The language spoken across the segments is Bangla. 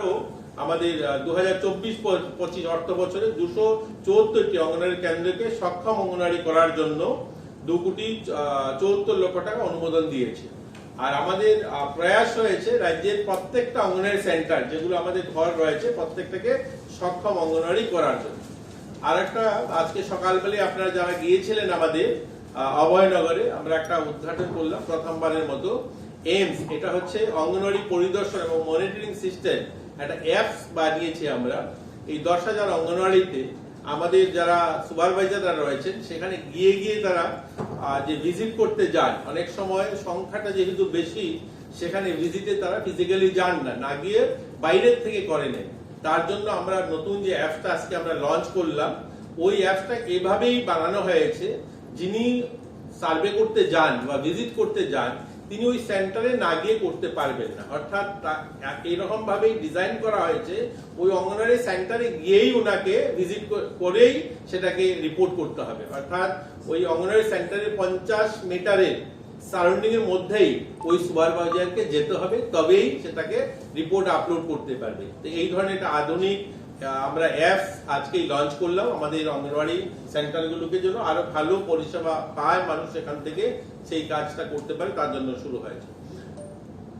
আরও আমাদের দু হাজার চব্বিশ পঁচিশ অর্থ বছরে দুশো চুয়াত্তরটি অঙ্গনারী কেন্দ্রকে সক্ষম অঙ্গনারী করার জন্য দু কোটি চুয়াত্তর লক্ষ টাকা অনুমোদন দিয়েছে। আর আমাদের প্রয়াস রয়েছে রাজ্যের প্রত্যেকটা অঙ্গনারী সেন্টার, যেগুলো আমাদের ঘর রয়েছে, প্রত্যেকটাকে সক্ষম অঙ্গনারী করার জন্য। আর একটা আজকে সকালবেলায় আপনারা যারা গিয়েছিলেন আমাদের অভয়নগরে, আমরা একটা উদ্ঘাটন করলাম প্রথমবারের মতো। এমস, এটা হচ্ছে অঙ্গনওয়াড়ি পরিদর্শন এবং মনিটরিং সিস্টেম। একটা অ্যাপস বানিয়েছি আমরা। এই দশ হাজার অঙ্গনওয়াড়িতে আমাদের যারা সুপারভাইজাররা রয়েছেন, সেখানে গিয়ে গিয়ে তারা যে ভিজিট করতে যান, অনেক সময় সংখ্যাটা যেহেতু বেশি, সেখানে ভিজিটে তারা ফিজিক্যালি যান না না গিয়ে বাইরের থেকে করে নেন তার জন্য আমরা নতুন যে অ্যাপসটা আজকে আমরা লঞ্চ করলাম, ওই অ্যাপসটা এভাবেই বানানো হয়েছে। যিনি সার্ভে করতে যান বা ভিজিট করতে যান তিনি ওই সেন্টারে না গিয়ে করতে পারবেন না। অর্থাৎ এরকম ভাবেই ডিজাইন করা হয়েছে, ওই অঙ্গনওয়াড়ি সেন্টারে গিয়েই ওনাকে ভিজিট করেই সেটাকে রিপোর্ট করতে হবে। অর্থাৎ ওই অঙ্গনওয়াড়ি সেন্টারে পঞ্চাশ মিটারের সারাউন্ডিং এর মধ্যেই ওই সুপারভাইজারকে যেতে হবে, তবেই সেটাকে রিপোর্ট আপলোড করতে পারবে। তো এই ধরনের একটা আধুনিক আমরা অ্যাপ আজকেই লঞ্চ করলাম আমাদের অঙ্গনওয়াড়ি সেন্টারগুলোকে জন্য আরও ভালো পরিষেবা পায় মানুষ এখান থেকে সেই কাজটা করতে পারে, তার জন্য শুরু হয়েছে।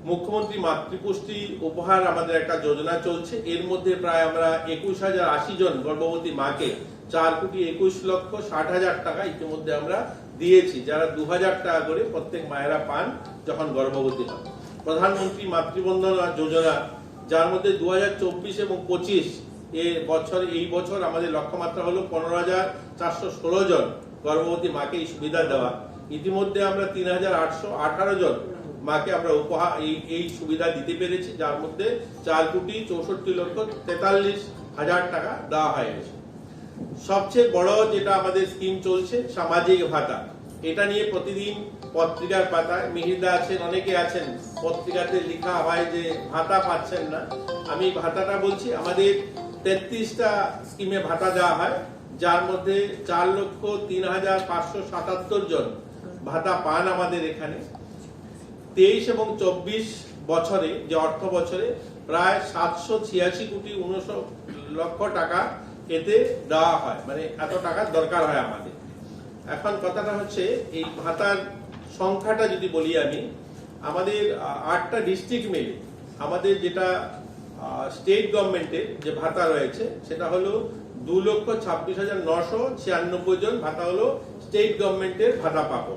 মুখ্যমন্ত্রী মাতৃপুষ্টি উপহার আমাদের একটা যোজনা চলছে, এর মধ্যে প্রায় আমরা একুশ হাজার আশি জন গর্ভবতী মাকে চার কোটি একুশ লক্ষ ষাট হাজার টাকা ইতিমধ্যে আমরা দিয়েছি, যারা দু হাজার টাকা করে প্রত্যেক মায়েরা পান যখন গর্ভবতী হন। প্রধানমন্ত্রী মাতৃবন্ধনা যোজনা, যার মধ্যে দু হাজার চব্বিশ এবং পঁচিশ এ বছর, এই বছর আমাদের লক্ষ্যমাত্রা হলো পনেরো হাজার চারশো ষোলো জন গর্ভবতী মাকে এই সুবিধা দেওয়া। ইতিমধ্যে আমরা তিন হাজার আটশো আঠারো জন মাকে আমরা উপহার, এই এই সুবিধা দিতে পেরেছি, যার মধ্যে চার কোটি চৌষট্টি লক্ষ তেতাল্লিশ হাজার টাকা দেওয়া হয়েছে সবচেয়ে বড় যেটা আমাদের স্কিম চলছে, সামাজিক ভাতা। এটা নিয়ে প্রতিদিন পত্রিকার পাতায়, মিহিদা আছেন, অনেকে আছেন, পত্রিকাতে লেখা হয় যে ভাতা পাচ্ছেন না। আমি ভাতাটা বলছি, আমাদের তেত্রিশটা স্কিমে ভাতা দেওয়া হয়, যার মধ্যে চার লক্ষ তিন হাজার পাঁচশো সাতাত্তর জন ভাতা পান আমাদের এখানে। তেইশ এবং চব্বিশ বছরে, যে অর্থ বছরে, প্রায় সাতশো ছিয়াশি কোটি উনষট লক্ষ টাকা এতে দেওয়া হয় মানে এত টাকার দরকার হয় আমাদের। এখন কথাটা হচ্ছে, এই ভাতার সংখ্যাটা যদি বলি আমি, আমাদের আটটা ডিস্ট্রিক্ট মিলে, আমাদের যেটা স্টেট গভর্নমেন্টের যে ভাতা রয়েছে, সেটা হলো দু লক্ষ ছাব্বিশ হাজার নশো ছিয়ানব্বই জন ভাতা হলো স্টেট গভর্নমেন্টের ভাতা পাবো।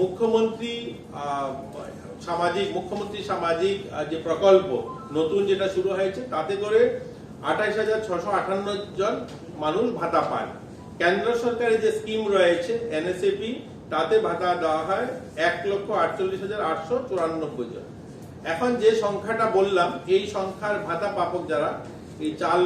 মুখ্যমন্ত্রী সামাজিক মুখ্যমন্ত্রী সামাজিক যে প্রকল্প নতুন যেটা শুরু হয়েছে, তাতে করে আঠাইশ হাজার ছশো আটান্ন জন মানুষ ভাতা পান কেন্দ্র সরকারের যে স্কিম রয়েছে এনএসএপি তাতে ভাতা দেওয়া হয় এক লক্ষ আটচল্লিশ হাজার আটশো চুরানব্বই জন। এখন যে সংখ্যাটা বললাম এই সংখ্যার ভাতা পাপক যারা এই চার